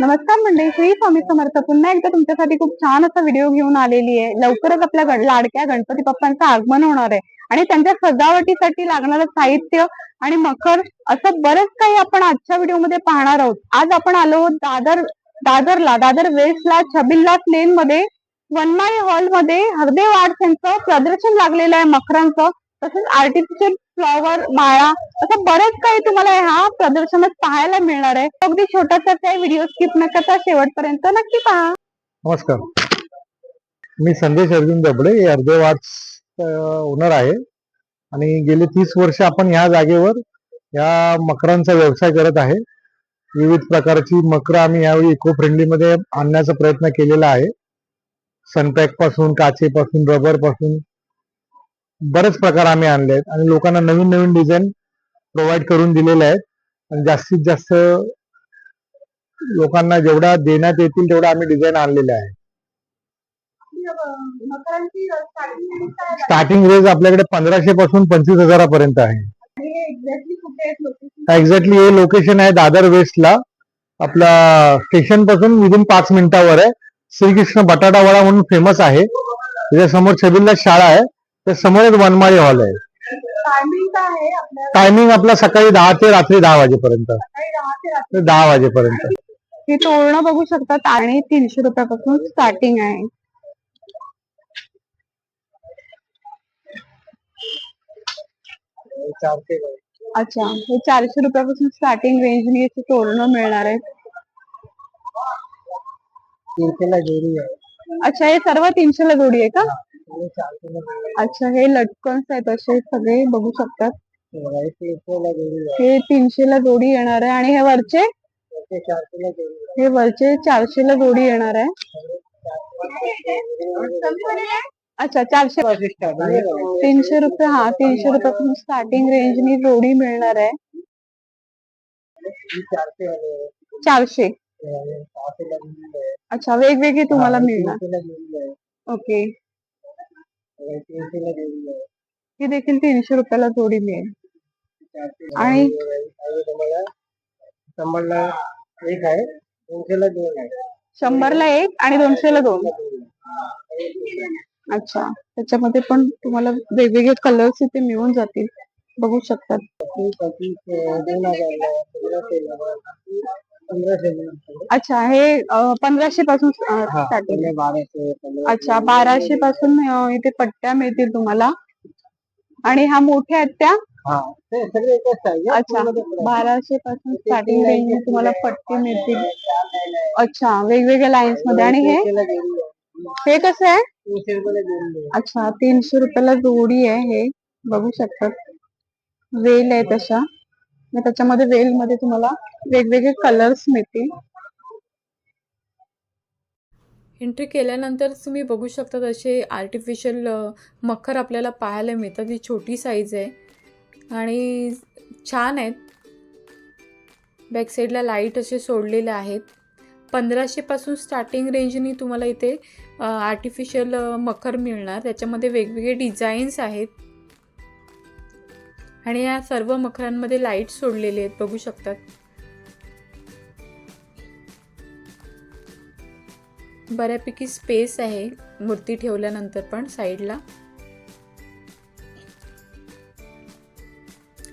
नमस्कार मंडळी श्री स्वामी समर्थ. पुन्हा एकदा तुमच्यासाठी खूप छान असा व्हिडिओ घेऊन आलेली आहे. लवकरच आपल्या लाडक्या गणपती बाप्पांचं आगमन होणार आहे. आणि त्यांच्या सजावटीसाठी लागणारं साहित्य आणि मखर असं बरंच काही आपण आजच्या व्हिडिओमध्ये पाहणार आहोत. आज आपण आलो आहोत दादर दादरला दादर वेस्टला छबिल्ला लेन मध्ये. वनमाळी हॉलमध्ये हरदेव आर्ट्स यांचं प्रदर्शन लागलेलं आहे मखरांचं. तसेच आर्टिफिशियल फ्लॉवर माळा असं बरंच काही तुम्हाला ह्या प्रदर्शनात पाहायला मिळणार आहे. अगदी छोटासा काही व्हिडिओ स्किप न करता शेवटपर्यंत नक्की पहा. नमस्कार. मी संदेश अर्जुन दबडे हे अर्धे ओनर आहे. आणि गेले तीस वर्ष आपण ह्या जागेवर या मकरांचा व्यवसाय करत आहे. विविध प्रकारची मकर आम्ही यावेळी इको फ्रेंडली मध्ये आणण्याचा प्रयत्न केलेला आहे. सनपॅकपासून काचेपासून रबरपासून बरेच प्रकार आम्ही आणले आहेत. आणि लोकांना नवीन नवीन डिझाईन प्रोव्हाइड करून दिलेले आहेत. आणि जास्तीत जास्त लोकांना जेवढा देण्यात येतील तेवढा आम्ही डिझाईन आणलेले आहे. स्टार्टिंग रेंज आपल्याकडे पंधराशे पासून पंचवीस हजारापर्यंत आहे. एक्झॅक्टली हे लोकेशन आहे दादर वेस्टला आपला स्टेशनपासून विदिन पाच मिनिटावर आहे. श्रीकृष्ण बटाटा वडा म्हणून फेमस आहे. त्याच्यासमोर छबिलला शाळा आहे. त्या समोरच वनमाळी हॉल आहे. टायमिंग आपला सकाळी दहा ते रात्री दहा वाजेपर्यंत. ते दहा वाजेपर्यंत. ही तोरणं बघू शकतात आणि तीनशे रुपयापासून स्टार्टिंग आहे. अच्छा हे चारशे रुपयापासून स्टार्टिंग रेंजने याचे तोरणं मिळणार आहेत. तीनशेला जोडी आहे. अच्छा हे सर्व तीनशेला जोडी आहे का? अच्छा हे लटकन्स आहेत असे सगळे बघू शकतात. हे तीनशेला जोडी येणार आहे आणि हे वरचे? हे वरचे चारशेला जोडी येणार आहे. अच्छा चारशे. तीनशे रुपये, हा, तीनशे रुपयापासून स्टार्टिंग रेंजनी जोडी मिळणार आहे. चारशे. अच्छा वेगवेगळे तुम्हाला मिळणार. ओके. ही देखील तीनशे रुपयाला जोडी मिळेल आणि शंभरला एक आहे. दोनशेला दोन आहे. शंभरला एक आणि दोनशेला दोन. अच्छा. त्याच्यामध्ये पण तुम्हाला वेगवेगळे कलर्स इथे मिळून जातील. बघू शकतात. अच्छा हे पंधराशे पासून स्टार्टिंग अच्छा बाराशे पासून इथे पट्ट्या मिळतील तुम्हाला. आणि ह्या मोठ्या आहेत त्या? हा अच्छा बाराशे पासून स्टार्टिंग रेंज तुम्हाला पट्टी मिळतील. अच्छा वेगवेगळ्या लाईन्समध्ये. आणि हे? हे कसं आहे. अच्छा तीनशे रुपयाला जोडी आहे हे. बघू शकतात वेल आहे तशा. मग त्याच्यामध्ये वेल मध्ये तुम्हाला वेगवेगळे कलर्स मिळतील. एंट्री केल्यानंतर तुम्ही बघू शकता असे आर्टिफिशियल मखर आपल्याला पाहायला मिळतात ही छोटी साईज आहे. आणि छान आहेत. बॅक साईडला लाइट असे सोडलेले आहेत. पंधराशेपासून स्टार्टिंग रेंजनी तुम्हाला इथे आर्टिफिशियल मखर मिळणार. त्याच्यामध्ये वेगवेगळे डिझाईन्स आहेत. आणि या सर्व मखरांमध्ये लाइट सोडलेले आहेत बघू शकतात. बऱ्यापैकी स्पेस आहे मूर्ती ठेवल्यानंतर पण साईडला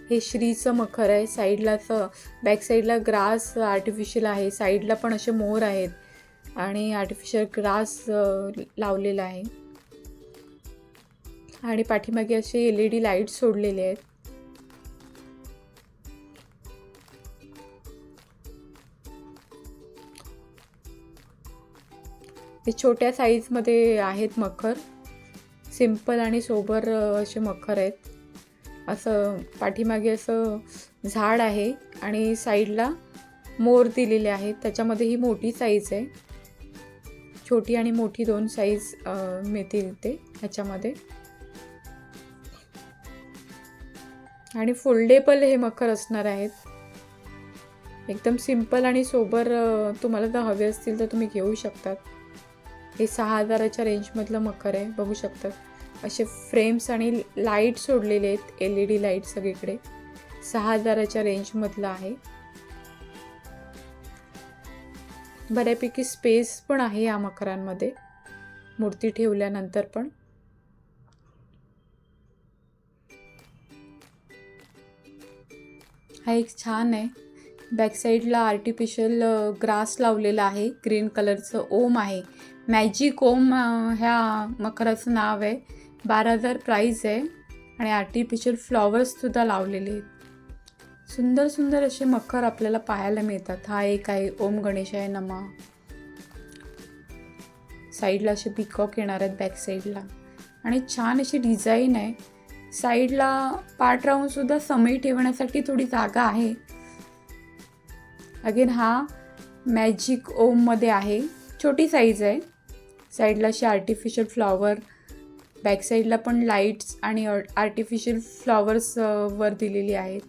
हे श्रीचं मखर आहे साईडला बॅक साईडला ग्रास आर्टिफिशियल आहे साईडला पण असे मोर आहेत आणि आर्टिफिशियल ग्रास लावलेला आहे. आणि पाठीमागे असे एल ई डी लाइट सोडलेले आहेत. हे छोट्या साईजमध्ये आहेत मखर. सिंपल आणि सोबर असे मखर आहेत. असं पाठीमागे असं झाड आहे आणि साईडला मोर दिलेले आहेत. त्याच्यामध्ये ही मोठी साईज आहे. छोटी आणि मोठी दोन साईज मिळतील ते ह्याच्यामध्ये. आणि फोल्डेबल हे मखर असणार आहेत. एकदम सिंपल आणि सोबर तुम्हाला जर हवे असतील तर तुम्ही घेऊ शकतात. हे सहा हजाराच्या रेंजमधलं मखर आहे बघू शकतात असे फ्रेम्स आणि लाइट सोडलेले आहेत एल ई डी लाइट सगळीकडे. सहा हजाराच्या रेंजमधलं आहे. बऱ्यापैकी स्पेस पण आहे या मकरांमध्ये. मूर्ती ठेवल्यानंतर पण. हा एक छान आहे. बॅकसाईडला आर्टिफिशियल ग्रास लावलेला आहे. ग्रीन कलरचं ओम आहे. मॅजिक ओम ह्या मकराचं नाव आहे. बारा हजार प्राईज आहे आणि आर्टिफिशियल फ्लॉवर्ससुद्धा लावलेले आहेत. सुंदर सुंदर असे मखर आपल्याला पाहायला मिळतात. हा एक आहे ओम गणेशाय नमा. साईडला असे पिकॉक येणार आहेत बॅक साईडला आणि छान अशी डिझाईन आहे. साईडला पाठ राहूनसुद्धा समय ठेवण्यासाठी थोडी जागा आहे. अगेन हा मॅजिक ओममध्ये आहे. छोटी साईज आहे. साईडला असे आर्टिफिशियल फ्लॉवर बॅकसाईडला पण लाईट्स आणि आर्टिफिशियल फ्लॉवर्स वर दिलेली आहेत.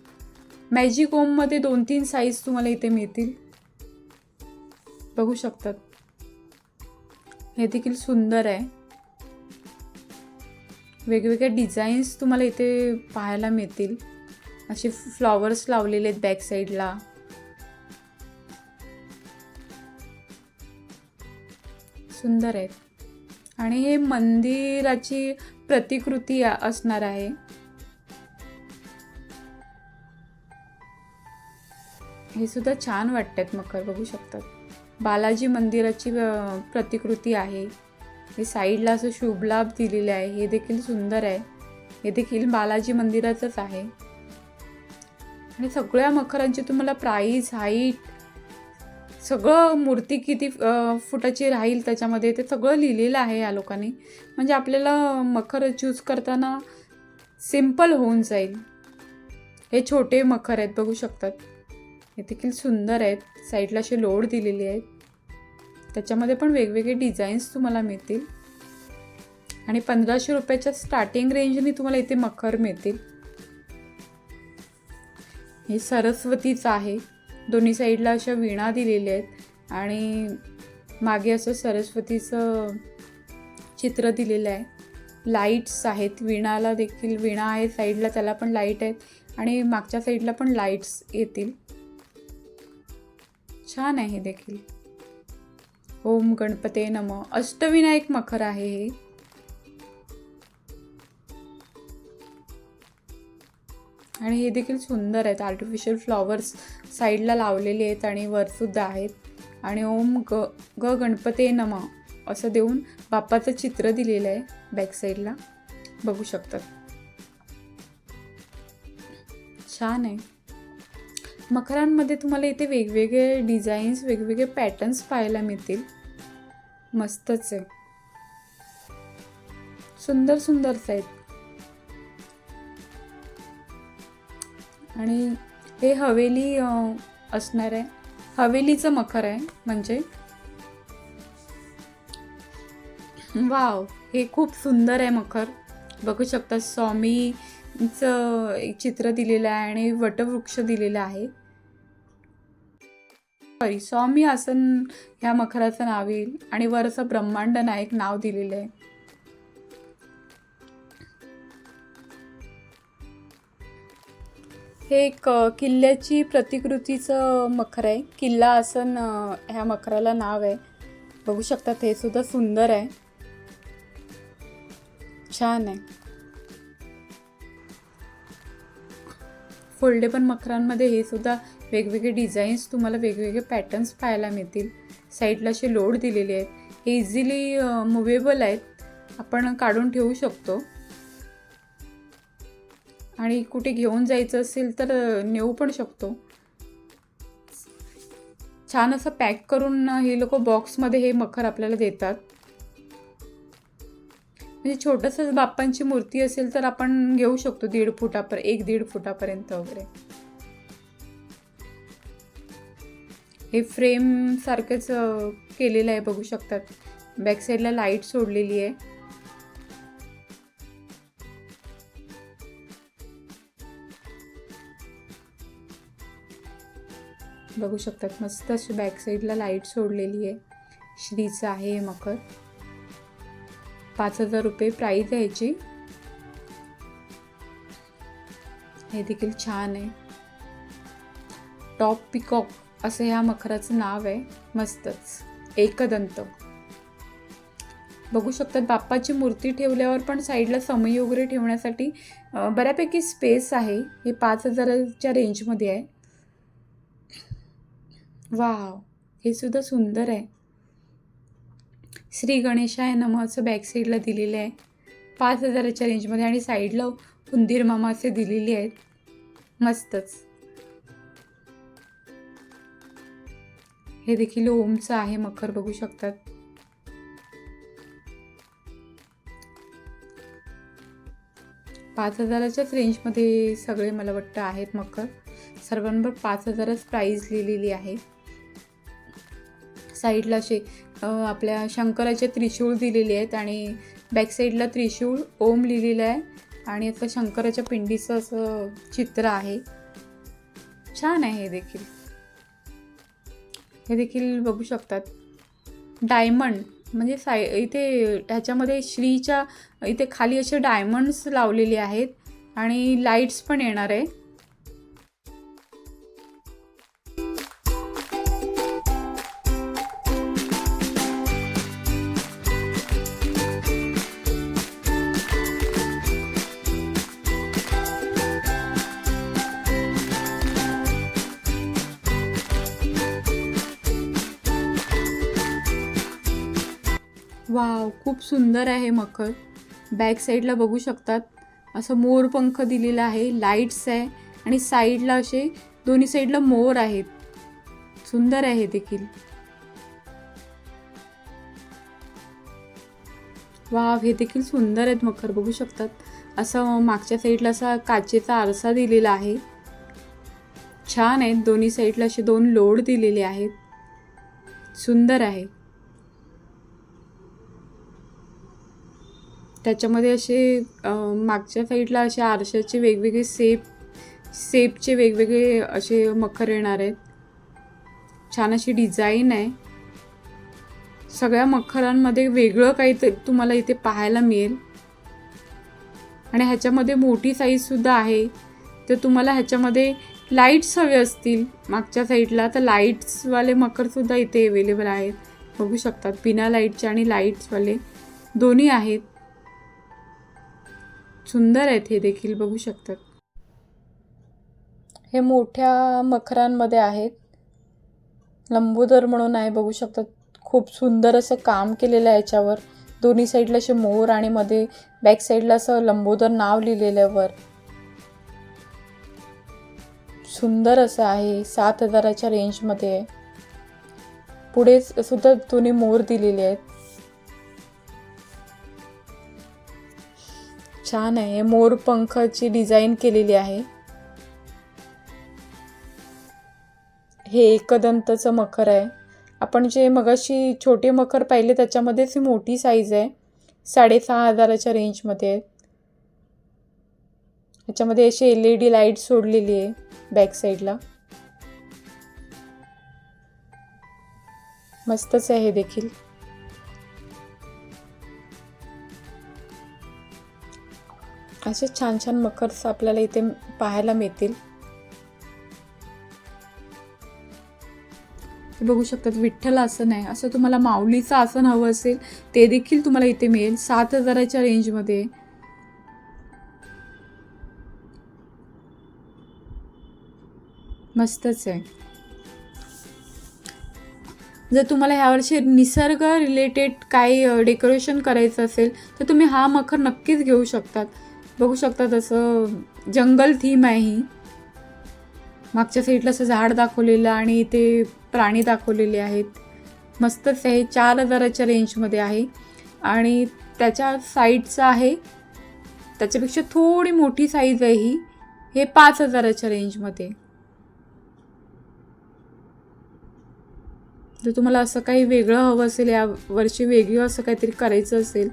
मॅजिक ओममध्ये दोन तीन साईज तुम्हाला इथे मिळतील. बघू शकतात. हे देखील सुंदर आहे. वेगवेगळ्या डिझाईन्स तुम्हाला इथे पाहायला मिळतील. असे फ्लॉवर्स लावलेले आहेत बॅक साईडला सुंदर आहेत. आणि हे मंदिराची प्रतिकृती असणार आहे. हे सुद्धा छान वाटतात मकर बघू शकतात. बालाजी मंदिराची प्रतिकृती आहे. हे साईडला असं शुभलाभ दिलेले आहे. हे देखील सुंदर आहे. हे देखील बालाजी मंदिराचंच आहे. आणि सगळ्या मखरांची तुम्हाला प्राईस हाईट सगळं मूर्ती किती फुटाची राहील त्याच्यामध्ये ते सगळं लिहिलेलं आहे या लोकांनी. म्हणजे आपल्याला मखर चूज करताना सिंपल होऊन जाईल. हे छोटे मखर आहेत बघू शकतात. हे देखील सुंदर आहेत. साईडला असे लोड दिलेले आहेत. त्याच्यामध्ये पण वेगवेगळे डिझाईन्स तुम्हाला मिळतील. आणि पंधराशे रुपयाच्या स्टार्टिंग रेंजने तुम्हाला इथे मखर मिळतील. हे सरस्वतीचं आहे. दोन्ही साईडला अशा विणा दिलेल्या आहेत आणि मागे असं सरस्वतीचं चित्र दिलेलं आहे. लाईट्स आहेत. विणाला देखील विणा आहे. साईडला त्याला पण लाइट आहेत आणि मागच्या साईडला पण लाईट्स येतील. छान आहे देखील. ओम गणपते नम. अष्टविनायक मखर आहे हे. आणि हे देखील सुंदर आहेत. आर्टिफिशियल फ्लॉवर्स साईडला लावलेले आहेत आणि वरसुद्धा आहेत. आणि ओम ग ग गणपते नम असं देऊन बाप्पाचं चित्र दिलेलं आहे बॅक साईडला बघू शकतात. छान आहे. मखरांमध्ये तुम्हाला इथे वेगवेगळे डिझाईन्स वेगवेगळे पॅटर्न्स पाहायला मिळतील. मस्तच आहे. सुंदर सुंदरच आहेत. आणि हे हवेली असणार आहे. हवेलीचं मखर आहे म्हणजे. वाव हे खूप सुंदर आहे मखर. बघू शकता स्वामीचं एक चित्र दिलेलं आहे आणि वटवृक्ष दिलेलं आहे. सॉरी स्वामी आसन ह्या मखराचं नाव येईल आणि वर असं ब्रह्मांड नायक नाव दिलेलं आहे. हे एक किल्ल्याची प्रतिकृतीचं मखर आहे. किल्ला आसन ह्या मखराला नाव आहे. बघू शकतात हे सुद्धा सुंदर आहे. छान आहे. फोल्डेबल मखरांमध्ये हे सुद्धा वेगवेगळे डिझाईन्स तुम्हाला वेगवेगळे पॅटर्न्स पाहायला मिळतील. साईडला असे लोड दिलेले आहेत. हे इझिली मुवेबल आहेत. आपण काढून ठेवू शकतो. आणि कुठे घेऊन जायचं असेल तर नेऊ पण शकतो. छान असं पॅक करून हे लोक बॉक्समध्ये हे मखर आपल्याला देतात. म्हणजे छोटंसं बाप्पांची मूर्ती असेल तर आपण घेऊ शकतो दीड फुटापर एक दीड फुटापर्यंत वगैरे. हे फ्रेम सारखंच केलेलं आहे बघू शकतात. बॅक साईडला लाइट सोडलेली आहे. बघू शकतात. मस्त अशी बॅक साईडला लाइट सोडलेली आहे. श्रीचं आहे हे मकर पाच हजार रुपये प्राईज आहे याची हे देखील छान आहे. टॉप पिकॉक असं ह्या मखराचं नाव आहे. मस्तच. एकदंत. बघू शकतात बाप्पाची मूर्ती ठेवल्यावर पण साईडला समयी वगैरे ठेवण्यासाठी बऱ्यापैकी स्पेस आहे. हे पाच हजाराच्या रेंजमध्ये आहे. वाव हे सुद्धा सुंदर आहे. श्री गणेशाय नमः असं बॅक साईडला दिलेलं आहे. पाच हजाराच्या रेंजमध्ये आणि साईडला उंदीर मामा असे दिलेले आहेत. मस्तच. हे देखील ओमचं आहे मखर बघू शकतात. पाच हजाराच्याच रेंजमध्ये सगळे मला वाटतं आहेत मखर. सर्वांवर पाच हजारच प्राईज लिहिलेली आहे. साईडला असे आपल्या शंकराचे त्रिशूळ दिलेले आहेत आणि बॅक साईडला त्रिशूळ ओम लिहिलेलं आहे आणि आता शंकराच्या पिंडीचं असं चित्र आहे. छान आहे हे देखील. हे देखील बघू शकतात. डायमंड म्हणजे साय इथे ह्याच्यामध्ये श्रीच्या इथे खाली असे डायमंड्स लावलेले आहेत आणि लाईट्स पण येणार आहे. वाव खूप सुंदर आहे मखर. बॅक साईडला बघू शकतात. असं मोर पंख दिलेला आहे लाईट्स आहे आणि साईडला असे दोन्ही साईडला मोर आहेत. सुंदर आहे देखील. वाव हे देखील सुंदर आहेत मखर बघू शकतात. असं मागच्या साईडला असा काचेचा आरसा दिलेला आहे. छान आहेत दोन्ही साईडला असे दोन लोड दिलेले आहेत. सुंदर आहे. त्याच्यामध्ये असे मागच्या साईडला असे आरशाचे वेगवेगळे सेप सेपचे वेगवेगळे असे मखर येणार आहेत. छान अशी डिझाईन आहे. सगळ्या मखरांमध्ये वेगळं काही ते तुम्हाला इथे पाहायला मिळेल. आणि ह्याच्यामध्ये मोठी साईजसुद्धा आहे. तर तुम्हाला ह्याच्यामध्ये लाईट्स हवे असतील मागच्या साईडला तर लाईट्सवाले मखरसुद्धा इथे अवेलेबल आहेत. बघू शकतात बिना लाईटचे आणि लाईट्सवाले दोन्ही आहेत. सुंदर आहेत हे देखील बघू शकतात. हे मोठ्या मखरांमध्ये आहेत. लंबोदर म्हणून आहे बघू शकतात. खूप सुंदर असं काम केलेलं आहे याच्यावर. दोन्ही साईडला असे मोर आणि मध्ये बॅक साईडला असं लंबोदर नाव लिहिलेलं आहे वर सुंदर असं आहे सात हजाराच्या रेंजमध्ये आहे. पुढे सुद्धा दोन्ही मोर दिलेले आहेत. छान आहे. मोर पंखाची डिझाईन केलेली आहे. हे एकदंतचं मखर आहे. आपण जे मगाशी छोटे मखर पाहिले त्याच्यामध्येच ही मोठी साईज आहे. साडेसहा हजाराच्या रेंजमध्ये ह्याच्यामध्ये अशी एल ई डी लाइट सोडलेली आहे बॅक साईडला मस्तच आहे हे देखील. असे छान छान मखर्स आपल्याला इथे पाहायला मिळतील. बघू शकतात विठ्ठल आसन आहे. असं तुम्हाला माऊलीचं आसन हवं असेल ते देखील तुम्हाला इथे मिळेल. सात हजाराच्या रेंजमध्ये. मस्तच आहे. जर तुम्हाला ह्यावर्षी निसर्ग रिलेटेड काही डेकोरेशन करायचं असेल तर तुम्ही हा मखर नक्कीच घेऊ शकतात. बघू शकता तसं जंगल थीम आहे ही. मागच्या साईडला असं झाड दाखवलेलं आणि इथे प्राणी दाखवलेले आहेत. मस्तच आहे चार हजाराच्या रेंजमध्ये आहे. आणि त्याच्या साईडचं आहे. त्याच्यापेक्षा थोडी मोठी साईज आहे ही. हे पाच हजाराच्या रेंजमध्ये जर तुम्हाला असं काही वेगळं हवं असेल या वर्षी वेगळं असं काहीतरी करायचं असेल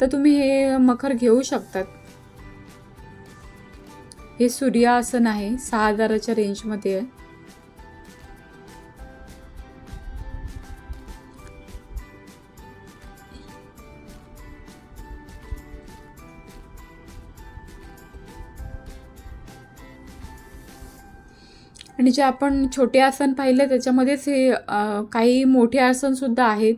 तर तुम्ही हे मखर घेऊ शकतात. हे सूर्यासन आहे सहा हजाराच्या रेंजमध्ये आहे. आणि जे आपण छोटे आसन पाहिलं त्याच्यामध्येच हे काही मोठे आसनसुद्धा आहेत.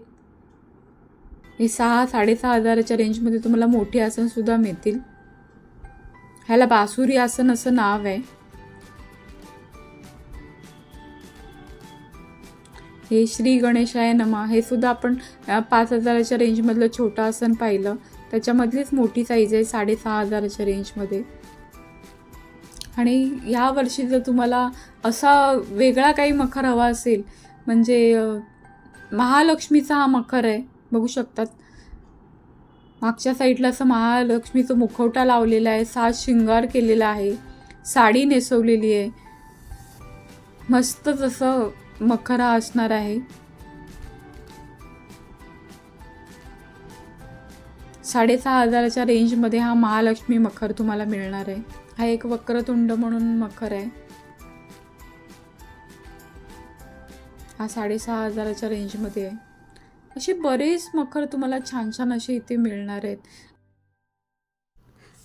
हे सहा साडेसहा हजाराच्या रेंजमध्ये तुम्हाला मोठे आसनसुद्धा मिळतील. ह्याला बासुरी आसन असं नाव आहे. हे श्री गणेशाय नमा. हे सुद्धा आपण पाच हजाराच्या रेंजमधलं छोटं आसन पाहिलं. त्याच्यामधलीच मोठी साईज आहे साडेसहा हजाराच्या रेंजमध्ये. आणि ह्या वर्षी जर तुम्हाला असा वेगळा काही मखर हवा असेल म्हणजे महालक्ष्मीचा हा मखर आहे बघू शकतात. मागच्या साईडला असं महालक्ष्मीचं मुखवटा लावलेला आहे. सात शिंगार केलेला आहे. साडी नेसवलेली आहे. मस्तच असं मखर हा असणार आहे. साडेसहा हजाराच्या रेंजमध्ये हा महालक्ष्मी मखर तुम्हाला मिळणार आहे. हा एक वक्रतुंड म्हणून मखर आहे. हा साडेसहा हजाराच्या रेंजमध्ये आहे. असे बरेच मखर तुम्हाला छान छान असे इथे मिळणार आहेत.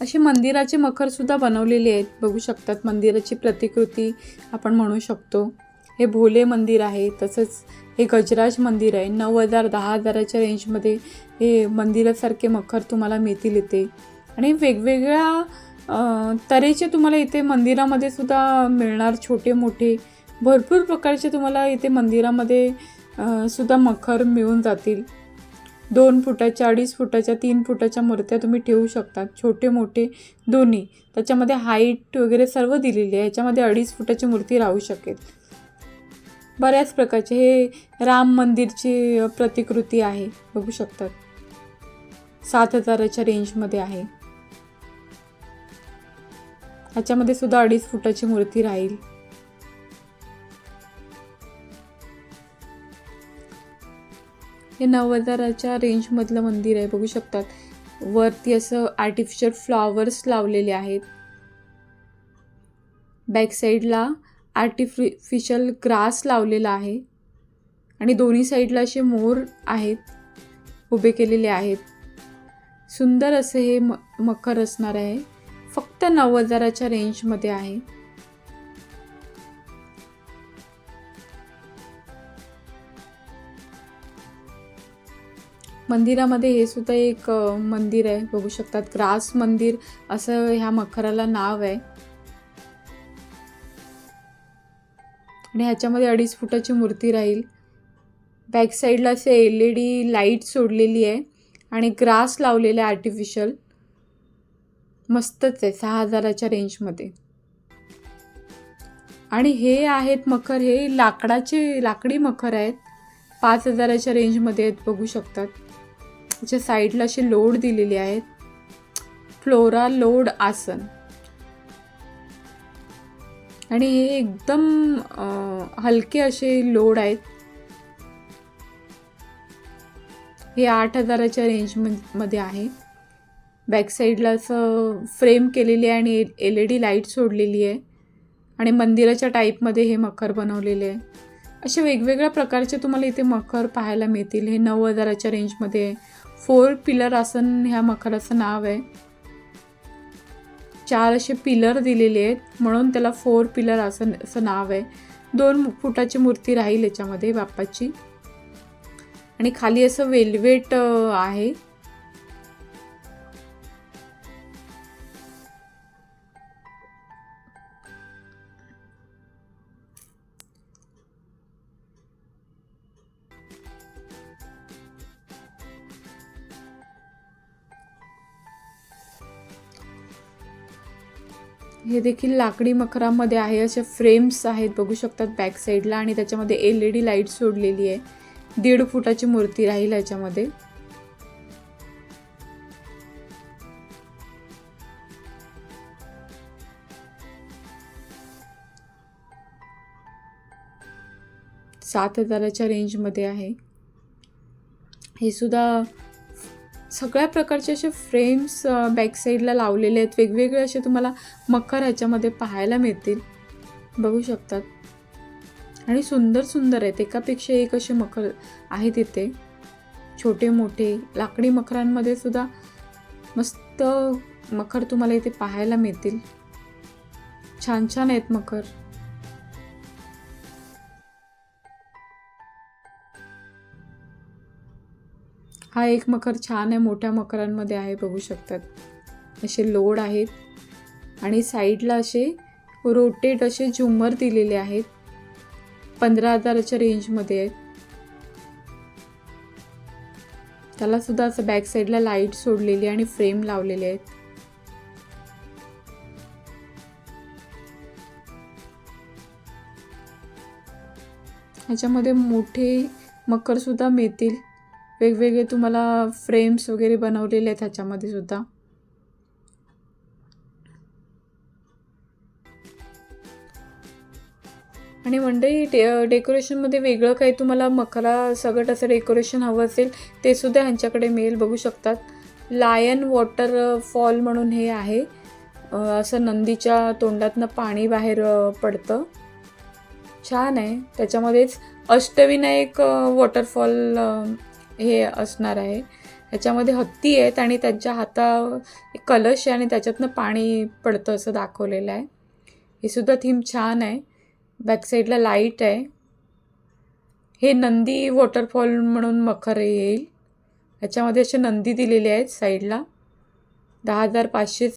असे मंदिराचे मखरसुद्धा बनवलेले आहेत. बघू शकतात मंदिराची प्रतिकृती आपण म्हणू शकतो. हे भोले मंदिर आहे तसंच हे गजराज मंदिर आहे. नऊ हजार दहा हजाराच्या रेंजमध्ये हे मंदिरासारखे मखर तुम्हाला मिळतील इथे. आणि वेगवेगळ्या तऱ्हेचे तुम्हाला इथे मंदिरामध्ये सुद्धा मिळणार छोटे मोठे भरपूर प्रकारचे तुम्हाला इथे मंदिरामध्ये सुद्धा मखर मिळून जातील. दोन फुटाच्या अडीच फुटाच्या तीन फुटाच्या मूर्त्या तुम्ही ठेवू शकता. छोटे मोठे दोन्ही. त्याच्यामध्ये हाईट वगैरे सर्व दिलेली आहे. याच्यामध्ये अडीच फुटाची मूर्ती राहू शकेल. बऱ्याच प्रकारचे हे राम मंदिरची प्रतिकृती आहे. बघू शकतात सात हजाराच्या रेंजमध्ये आहे. ह्याच्यामध्ये सुद्धा अडीच फुटाची मूर्ती राहील. हे नऊ हजाराच्या रेंजमधलं मंदिर आहे बघू शकतात. वरती असं आर्टिफिशियल फ्लॉवर्स लावलेले आहेत. बॅक साईडला आर्टिफिशियल ग्रास लावलेला आहे. आणि दोन्ही साईडला असे मोर आहेत उभे केलेले आहेत. सुंदर असे हे म मखर असणार आहे. फक्त नऊ हजाराच्या रेंजमध्ये आहे. मंदिरामध्ये हे सुद्धा एक मंदिर आहे. बघू शकतात. ग्रास मंदिर असं ह्या मखराला नाव आहे. आणि ह्याच्यामध्ये अडीच फुटाची मूर्ती राहील. बॅक साईडला असे एल ई डी लाइट सोडलेली आहे. आणि ग्रास लावलेलं आहे आर्टिफिशियल. मस्तच आहे सहा हजाराच्या रेंजमध्ये. आणि हे आहेत मखर हे लाकडाचे लाकडी मखर आहेत. पाच हजाराच्या रेंजमध्ये आहेत बघू शकतात. त्याच्या साईडला असे लोड दिलेले आहेत. फ्लोरा लोड आसन. आणि हे एकदम हलके असे लोड आहेत. हे आठ हजाराच्या रेंजमध्ये आहे. बॅक साईडला असं फ्रेम केलेली आहे आणि एल ई डी लाइट सोडलेली आहे. आणि मंदिराच्या टाईपमध्ये हे मखर बनवलेले आहे. असे वेगवेगळ्या प्रकारचे तुम्हाला इथे मखर पाहायला मिळतील. हे नऊ हजाराच्या रेंजमध्ये आहे. फोर पिलर आसन ह्या मखराचं नाव आहे. चार असे पिलर दिलेले आहेत म्हणून त्याला फोर पिलर आसन असं नाव आहे. दोन फुटाची मूर्ती राहील याच्यामध्ये बाप्पाची. आणि खाली असं वेल्वेट आहे. हे देखील लाकडी मखरामध्ये आहे. असे फ्रेम्स आहेत. बघू शकतात बॅक साईडला आणि त्याच्यामध्ये एल ई डी लाइट सोडलेली आहे. दीड फुटाची मूर्ती राहील याच्यामध्ये. सात हजाराच्या रेंजमध्ये आहे. हे सुद्धा सगळ्या प्रकारचे असे फ्रेम्स बॅकसाईडला लावलेले आहेत. वेगवेगळे असे तुम्हाला मखर ह्याच्यामध्ये पाहायला मिळतील. बघू शकतात. आणि सुंदर सुंदर आहेत. एकापेक्षा एक असे मखर आहेत इथे. छोटे मोठे लाकडी मखरांमध्ये सुद्धा मस्त मखर तुम्हाला इथे पाहायला मिळतील. छान छान आहेत मखर हा एक मखर छान आहे मोठ्या मकरांमध्ये आहे बघू शकतात. असे लोड आहेत आणि साईडला असे रोटेट असे झुमर दिलेले आहेत. पंधरा हजाराच्या रेंजमध्ये आहेत. त्याला सुद्धा असं बॅक साईडला लाइट सोडलेली आणि फ्रेम लावलेले आहेत. ह्याच्यामध्ये मोठे मकर सुद्धा मिळतील. वेगवेगळे तुम्हाला फ्रेम्स वगैरे बनवलेले आहेत ह्याच्यामध्ये सुद्धा. आणि मंडई डे डेकोरेशनमध्ये वेगळं काही तुम्हाला मखरा सगट असं डेकोरेशन हवं असेल ते सुद्धा ह्यांच्याकडे मिळेल बघू शकतात. लायन वॉटर फॉल म्हणून हे आहे. असं नंदीच्या तोंडातनं पाणी बाहेर पडतं. छान आहे. त्याच्यामध्येच अष्टविनायक वॉटरफॉल हे असणार आहे. ह्याच्यामध्ये हत्ती आहेत आणि त्यांच्या हाता एक कलश आहे आणि त्याच्यातनं पाणी पडतं असं दाखवलेलं आहे. हे सुद्धा थीम छान आहे. बॅकसाईडला लाइट आहे. हे नंदी वॉटरफॉल म्हणून मखर येईल. ह्याच्यामध्ये असे नंदी दिलेले आहेत साईडला दहा हजार पाचशे